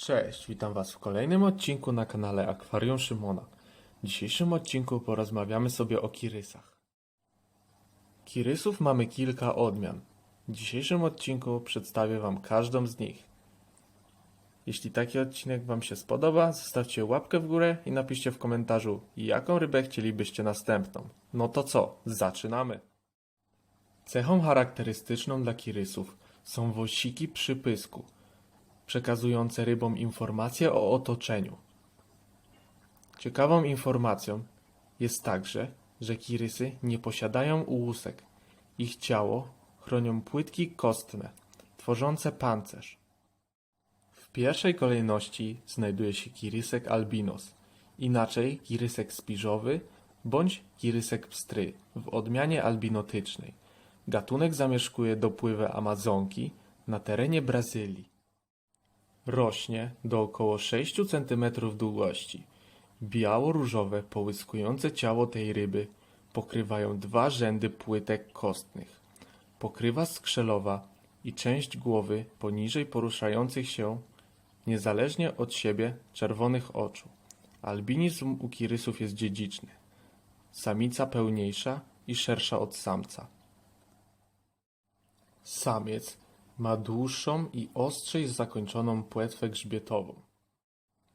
Cześć, witam Was w kolejnym odcinku na kanale Akwarium Szymona. W dzisiejszym odcinku porozmawiamy sobie o kirysach. Kirysów mamy kilka odmian. W dzisiejszym odcinku przedstawię Wam każdą z nich. Jeśli taki odcinek Wam się spodoba, zostawcie łapkę w górę i napiszcie w komentarzu, jaką rybę chcielibyście następną. No to co, zaczynamy! Cechą charakterystyczną dla kirysów są włosiki przy pysku – przekazujące rybom informacje o otoczeniu. Ciekawą informacją jest także, że kirysy nie posiadają łusek. Ich ciało chronią płytki kostne, tworzące pancerz. W pierwszej kolejności znajduje się kirysek albinos, inaczej kirysek spiżowy bądź kirysek pstry w odmianie albinotycznej. Gatunek zamieszkuje dopływy Amazonki na terenie Brazylii. Rośnie do około 6 cm długości. Biało-różowe, połyskujące ciało tej ryby pokrywają dwa rzędy płytek kostnych. Pokrywa skrzelowa i część głowy poniżej poruszających się niezależnie od siebie czerwonych oczu. Albinizm u kirysów jest dziedziczny. Samica pełniejsza i szersza od samca. Samiec ma dłuższą i ostrzej zakończoną płetwę grzbietową.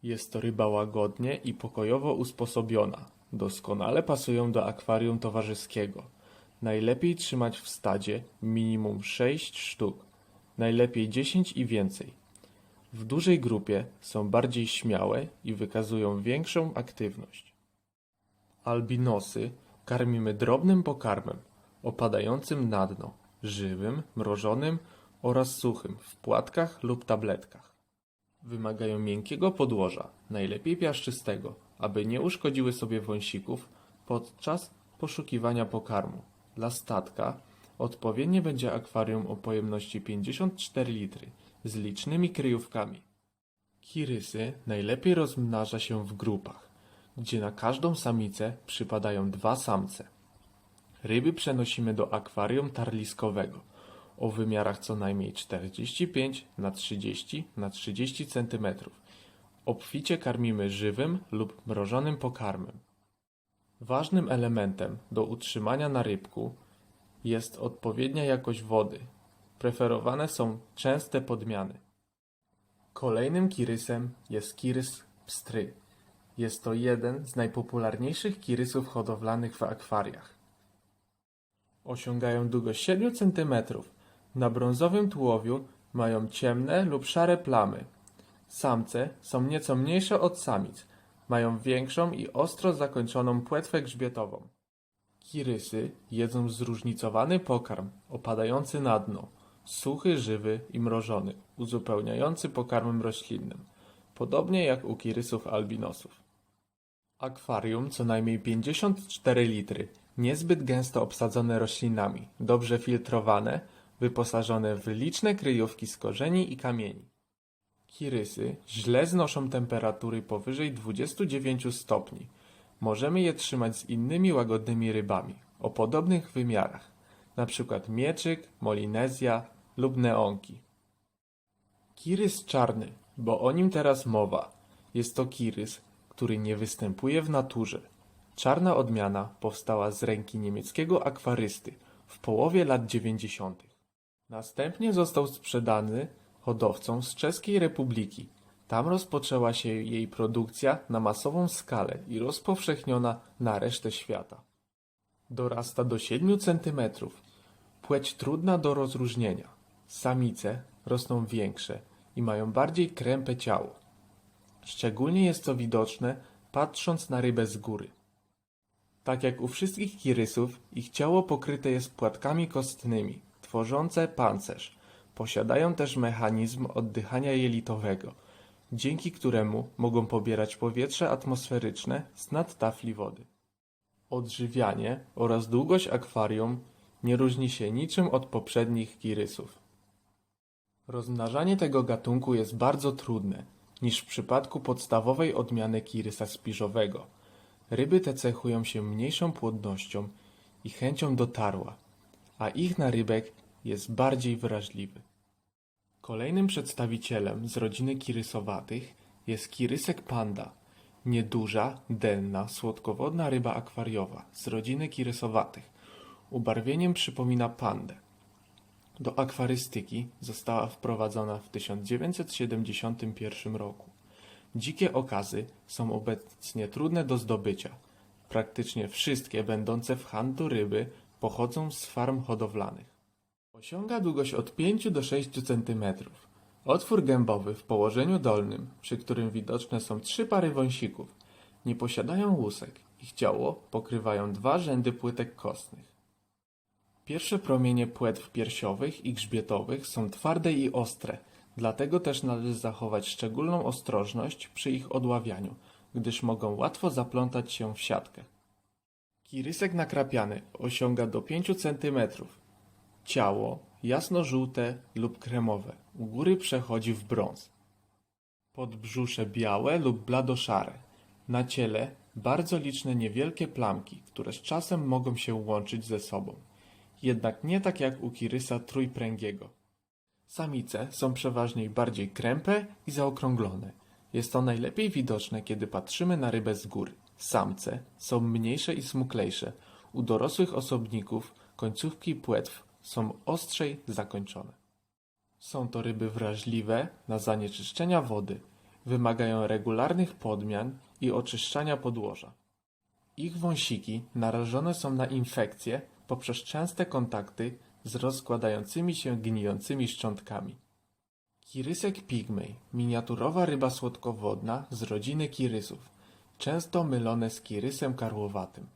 Jest to ryba łagodnie i pokojowo usposobiona. Doskonale pasują do akwarium towarzyskiego. Najlepiej trzymać w stadzie minimum 6 sztuk, najlepiej 10 i więcej. W dużej grupie są bardziej śmiałe i wykazują większą aktywność. Albinosy karmimy drobnym pokarmem, opadającym na dno, żywym, mrożonym oraz suchym w płatkach lub tabletkach. Wymagają miękkiego podłoża, najlepiej piaszczystego, aby nie uszkodziły sobie wąsików podczas poszukiwania pokarmu. Dla statka odpowiednie będzie akwarium o pojemności 54 litry z licznymi kryjówkami. Kirysy najlepiej rozmnaża się w grupach, gdzie na każdą samicę przypadają dwa samce. Ryby przenosimy do akwarium tarliskowego – o wymiarach co najmniej 45 na 30 na 30 cm. Obficie karmimy żywym lub mrożonym pokarmem. Ważnym elementem do utrzymania na rybku jest odpowiednia jakość wody. Preferowane są częste podmiany. Kolejnym kirysem jest kirys pstry. Jest to jeden z najpopularniejszych kirysów hodowlanych w akwariach. Osiągają długość 7 cm na brązowym tułowiu mają ciemne lub szare plamy. Samce są nieco mniejsze od samic. Mają większą i ostro zakończoną płetwę grzbietową. Kirysy jedzą zróżnicowany pokarm opadający na dno, suchy, żywy i mrożony, uzupełniający pokarmem roślinnym, podobnie jak u kirysów albinosów. Akwarium co najmniej 54 litry, niezbyt gęsto obsadzone roślinami, dobrze filtrowane, wyposażone w liczne kryjówki z korzeni i kamieni. Kirysy źle znoszą temperatury powyżej 29 stopni. Możemy je trzymać z innymi łagodnymi rybami o podobnych wymiarach, np. mieczyk, molinezja lub neonki. Kirys czarny, bo o nim teraz mowa. Jest to kirys, który nie występuje w naturze. Czarna odmiana powstała z ręki niemieckiego akwarysty w połowie lat 90. Następnie został sprzedany hodowcom z Czeskiej Republiki. Tam rozpoczęła się jej produkcja na masową skalę i rozpowszechniona na resztę świata. Dorasta do 7 cm. Płeć trudna do rozróżnienia. Samice rosną większe i mają bardziej krępe ciało. Szczególnie jest to widoczne patrząc na rybę z góry. Tak jak u wszystkich kirysów, ich ciało pokryte jest płatkami kostnymi, tworzące pancerz. Posiadają też mechanizm oddychania jelitowego, dzięki któremu mogą pobierać powietrze atmosferyczne z nad tafli wody. Odżywianie oraz długość akwarium nie różni się niczym od poprzednich kirysów. Rozmnażanie tego gatunku jest bardzo trudne, niż w przypadku podstawowej odmiany kirysa spiżowego. Ryby te cechują się mniejszą płodnością i chęcią dotarła, a ich narybek jest bardziej wrażliwy. Kolejnym przedstawicielem z rodziny kirysowatych jest kirysek panda, nieduża, denna, słodkowodna ryba akwariowa z rodziny kirysowatych. Ubarwieniem przypomina pandę. Do akwarystyki została wprowadzona w 1971 roku. Dzikie okazy są obecnie trudne do zdobycia. Praktycznie wszystkie będące w handlu ryby pochodzą z farm hodowlanych. Osiąga długość od 5 do 6 cm. Otwór gębowy w położeniu dolnym, przy którym widoczne są trzy pary wąsików. Nie posiadają łusek. Ich ciało pokrywają dwa rzędy płytek kostnych. Pierwsze promienie płetw piersiowych i grzbietowych są twarde i ostre, dlatego też należy zachować szczególną ostrożność przy ich odławianiu, gdyż mogą łatwo zaplątać się w siatkę. Kirysek nakrapiany osiąga do 5 cm. Ciało jasno-żółte lub kremowe, u góry przechodzi w brąz. Podbrzusze białe lub bladoszare. Na ciele bardzo liczne niewielkie plamki, które z czasem mogą się łączyć ze sobą. Jednak nie tak jak u kirysa trójpręgiego. Samice są przeważnie bardziej krępe i zaokrąglone. Jest to najlepiej widoczne, kiedy patrzymy na rybę z góry. Samce są mniejsze i smuklejsze. U dorosłych osobników końcówki płetw są ostrzej zakończone. Są to ryby wrażliwe na zanieczyszczenia wody, wymagają regularnych podmian i oczyszczania podłoża. Ich wąsiki narażone są na infekcje poprzez częste kontakty z rozkładającymi się gnijącymi szczątkami. Kirysek pigmej, miniaturowa ryba słodkowodna z rodziny kirysów, często mylone z kirysem karłowatym.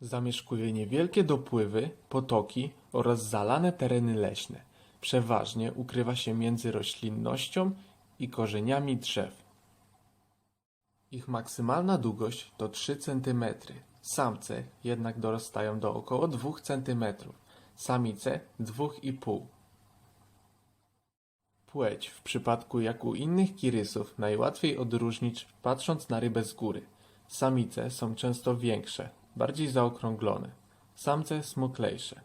Zamieszkuje niewielkie dopływy, potoki oraz zalane tereny leśne. Przeważnie ukrywa się między roślinnością i korzeniami drzew. Ich maksymalna długość to 3 cm. Samce jednak dorastają do około 2 cm, samice 2,5 Płeć w przypadku jak u innych kirysów najłatwiej odróżnić patrząc na rybę z góry. Samice są często większe, bardziej zaokrąglone, samce smuklejsze.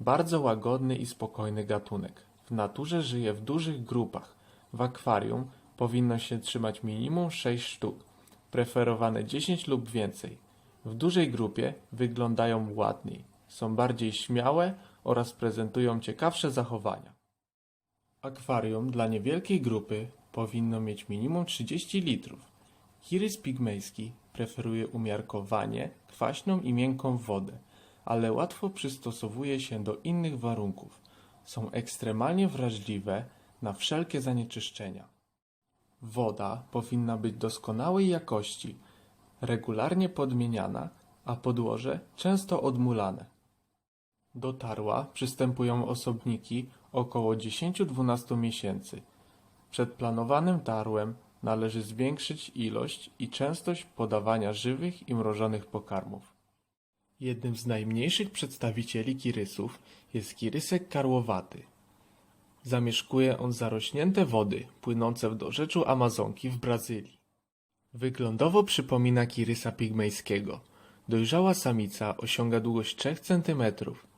Bardzo łagodny i spokojny gatunek. W naturze żyje w dużych grupach. W akwarium powinno się trzymać minimum 6 sztuk, preferowane 10 lub więcej. W dużej grupie wyglądają ładniej, są bardziej śmiałe oraz prezentują ciekawsze zachowania. Akwarium dla niewielkiej grupy powinno mieć minimum 30 litrów. Kirys pigmejski preferuje umiarkowanie, kwaśną i miękką wodę, ale łatwo przystosowuje się do innych warunków. Są ekstremalnie wrażliwe na wszelkie zanieczyszczenia. Woda powinna być doskonałej jakości, regularnie podmieniana, a podłoże często odmulane. Do tarła przystępują osobniki około 10-12 miesięcy. Przed planowanym tarłem należy zwiększyć ilość i częstość podawania żywych i mrożonych pokarmów. Jednym z najmniejszych przedstawicieli kirysów jest kirysek karłowaty. Zamieszkuje on zarośnięte wody płynące w dorzeczu Amazonki w Brazylii. Wyglądowo przypomina kirysa pigmejskiego. Dojrzała samica osiąga długość 3 cm,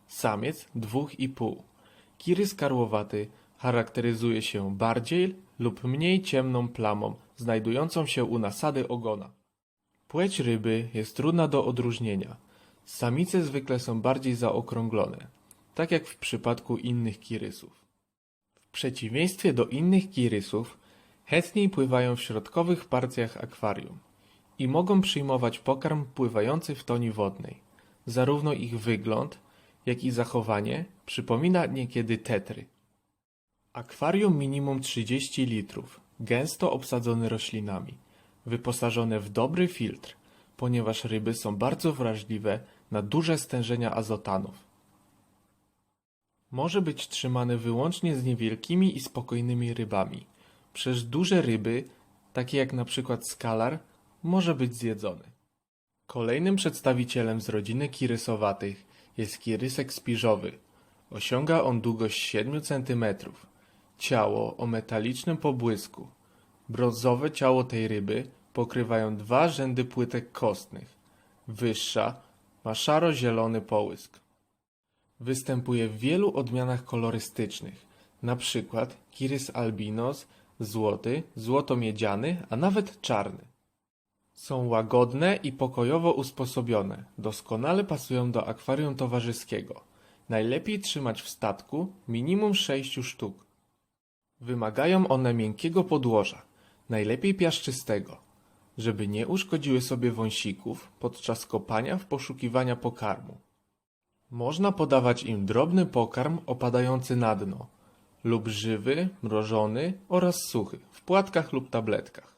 samiec 2,5 Kirys karłowaty charakteryzuje się bardziej lub mniej ciemną plamą znajdującą się u nasady ogona. Płeć ryby jest trudna do odróżnienia. Samice zwykle są bardziej zaokrąglone, tak jak w przypadku innych kirysów. W przeciwieństwie do innych kirysów, chętniej pływają w środkowych parcjach akwarium i mogą przyjmować pokarm pływający w toni wodnej. Zarówno ich wygląd, jak i zachowanie przypomina niekiedy tetry. Akwarium minimum 30 litrów, gęsto obsadzone roślinami, wyposażone w dobry filtr, ponieważ ryby są bardzo wrażliwe na duże stężenia azotanów. Może być trzymane wyłącznie z niewielkimi i spokojnymi rybami. Przez duże ryby, takie jak przykład skalar, może być zjedzony. Kolejnym przedstawicielem z rodziny kirysowatych jest kirysek spiżowy. Osiąga on długość 7 cm. Ciało o metalicznym pobłysku. Brązowe ciało tej ryby pokrywają dwa rzędy płytek kostnych. Wyższa ma szaro-zielony połysk. Występuje w wielu odmianach kolorystycznych. Przykład kirys albinos, złoty, złotomiedziany, a nawet czarny. Są łagodne i pokojowo usposobione, doskonale pasują do akwarium towarzyskiego. Najlepiej trzymać w statku minimum sześciu sztuk. Wymagają one miękkiego podłoża, najlepiej piaszczystego, żeby nie uszkodziły sobie wąsików podczas kopania w poszukiwania pokarmu. Można podawać im drobny pokarm opadający na dno lub żywy, mrożony oraz suchy w płatkach lub tabletkach.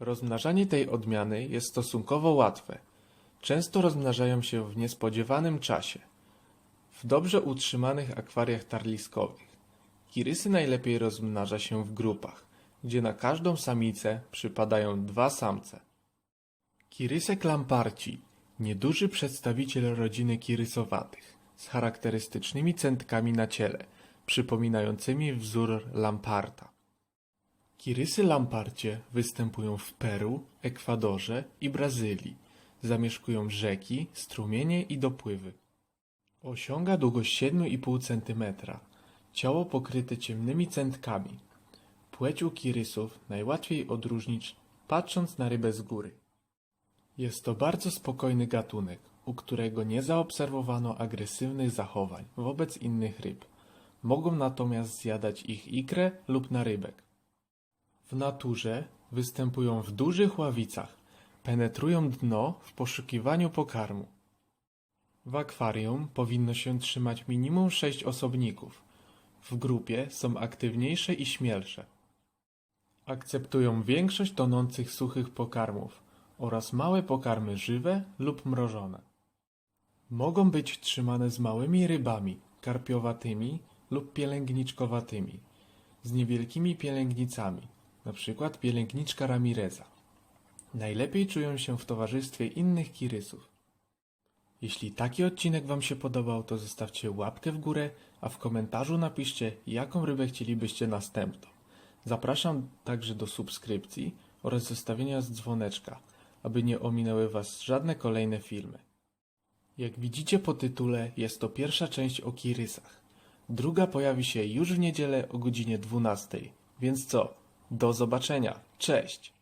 Rozmnażanie tej odmiany jest stosunkowo łatwe. Często rozmnażają się w niespodziewanym czasie. W dobrze utrzymanych akwariach tarliskowych. Kirysy najlepiej rozmnaża się w grupach, gdzie na każdą samicę przypadają dwa samce. Kirysek lamparci, nieduży przedstawiciel rodziny kirysowatych, z charakterystycznymi centkami na ciele, przypominającymi wzór lamparta. Kirysy lamparcie występują w Peru, Ekwadorze i Brazylii. Zamieszkują rzeki, strumienie i dopływy. Osiąga długość 7,5 cm. Ciało pokryte ciemnymi centkami. Płeć u kirysów najłatwiej odróżnić patrząc na rybę z góry. Jest to bardzo spokojny gatunek, u którego nie zaobserwowano agresywnych zachowań wobec innych ryb. Mogą natomiast zjadać ich ikrę lub narybek. W naturze występują w dużych ławicach, penetrują dno w poszukiwaniu pokarmu. W akwarium powinno się trzymać minimum sześć osobników. W grupie są aktywniejsze i śmielsze. Akceptują większość tonących suchych pokarmów oraz małe pokarmy żywe lub mrożone. Mogą być trzymane z małymi rybami, karpiowatymi lub pielęgniczkowatymi, z niewielkimi pielęgnicami, np. pielęgniczka Ramireza. Najlepiej czują się w towarzystwie innych kirysów. Jeśli taki odcinek Wam się podobał, to zostawcie łapkę w górę, a w komentarzu napiszcie, jaką rybę chcielibyście następną. Zapraszam także do subskrypcji oraz zostawienia z dzwoneczka, aby nie ominęły Was żadne kolejne filmy. Jak widzicie po tytule, jest to pierwsza część o kirysach. Druga pojawi się już w niedzielę o godzinie 12. Więc co? Do zobaczenia. Cześć!